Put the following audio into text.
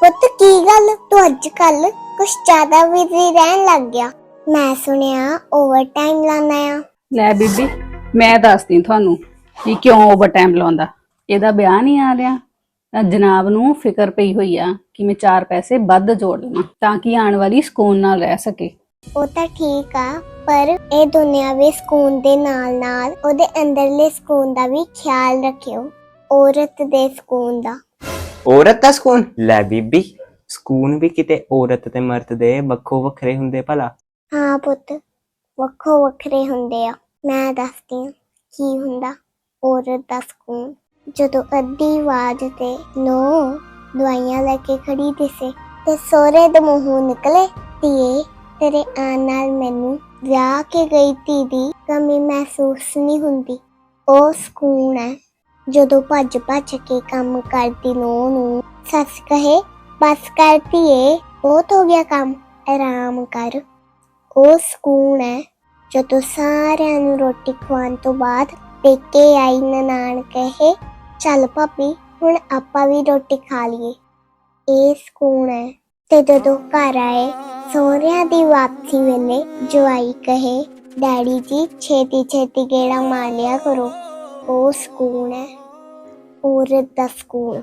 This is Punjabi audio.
ਪੁੱਤ ਕੀ ਗੱਲ? ਤੂੰ ਅੱਜ ਕੱਲ ਕੁਛ ਜ਼ਿਆਦਾ ਬਿਜ਼ੀ ਰਹਿਣ ਲੱਗ ਗਿਆ। ਮੈਂ ਸੁਣਿਆ ਓਵਰ ਟਾਈਮ ਲਾਣਾ ਆ। ਲੈ ਬੀਬੀ ਮੈਂ ਦੱਸਦੀ ਤੁਹਾਨੂੰ ਕਿ ਕਿਉਂ ਓਵਰ ਟਾਈਮ ਲਾਉਂਦਾ। ਇਹਦਾ ਵਿਆਹ ਨਹੀਂ ਆ ਰਿਹਾ। ਤਾਂ ਜਨਾਬ ਨੂੰ ਫਿਕਰ ਪਈ ਹੋਈ ਆ ਕਿ ਮੈਂ ਚਾਰ ਪੈਸੇ ਵੱਧ ਜੋੜ ਲਵਾਂ ਤਾਂ ਕਿ ਆਉਣ ਵਾਲੀ ਸਕੂਨ ਨਾਲ ਰਹਿ ਸਕੇ। ਉਹ ਤਾਂ ਠੀਕ ਆ ਪਰ ਇਹ ਦੁਨਿਆਵੀ ਸਕੂਨ ਦੇ ਨਾਲ ਨਾਲ ਉਹਦੇ ਅੰਦਰਲੇ ਸਕੂਨ ਦਾ ਵੀ ਖਿਆਲ ਰੱਖਿਓ ਔਰਤ ਦੇ ਸਕੂਨ ਦਾ। ਔਰਤ ਦਾ ਸਕੂਨ? ਲੈ ਬੀਬੀ, ਸਕੂਨ ਵੀ ਕਿਤੇ ਔਰਤ ਤੇ ਮਰਦ ਦੇ ਵੱਖੋ ਵੱਖਰੇ ਹੁੰਦੇ ਭਲਾ। ਹਾਂ ਪੁੱਤ, ਵੱਖੋ ਵੱਖਰੇ ਹੁੰਦੇ ਆ। ਮੈਂ ਦੱਸਦੀ ਹਾਂ ਕੀ ਹੁੰਦਾ ਔਰਤ ਦਾ ਸਕੂਨ। ਜਦੋਂ ਅੱਧੀ ਆਵਾਜ਼ ਤੇ ਨੋ ਦਵਾਈਆਂ ਲੈ ਕੇ ਖੜੀ ਦਿਸੇ ਤੇ ਸੋਹਰੇ ਦੇ ਮੂੰਹੋਂ ਨਿਕਲੇ, ਧੀਏ, ਤੇਰੇ ਆਉਣ ਨਾਲ ਮੈਨੂੰ ਵਿਆਹ ਕੇ ਗਈ ਧੀ ਦੀ ਕਮੀ ਮਹਿਸੂਸ ਨਹੀਂ ਹੁੰਦੀ। ਉਹ ਸਕੂਨ ਹੈ ਜਦੋਂ ਭੱਜ ਭੱਜ ਕੇ ਕੰਮ ਕਰਦੀ ਨੋ ਨੂੰ, ਸੱਸ ਕਹੇ, ਬਸ ਕਰਦੀ ਏ ਬਹੁਤ ਹੋ ਗਿਆ ਕੰਮ, ਆਰਾਮ ਕਰ। ਉਹ ਸਕੂਨ ਹੈ। ਜਦੋਂ ਸਾਰਿਆਂ ਨੂੰ ਰੋਟੀ ਖਵਾਉਣ ਤੋਂ ਬਾਅਦ ਪੇਕੇ ਆਈ ਨਨਾਣ ਕਹੇ, ਚੱਲ ਭਾਬੀ, ਹੁਣ ਆਪਾਂ ਵੀ ਰੋਟੀ ਖਾ ਲਈਏ। ਇਹ ਸਕੂਨ ਹੈ। ਤੇ ਜਦੋਂ ਘਰ ਆਏ, ਸਹੁਰਿਆਂ ਦੀ ਵਾਪਸੀ ਵੇਲੇ ਜਵਾਈ ਕਹੇ, ਡੈਡੀ ਜੀ ਛੇਤੀ ਛੇਤੀ ਗੇੜਾ ਮਾਰ ਲਿਆ ਕਰੋ। ਉਹ ਸਕੂਨ ਹੈ ਔਰਤ ਦਾ ਸਕੂਨ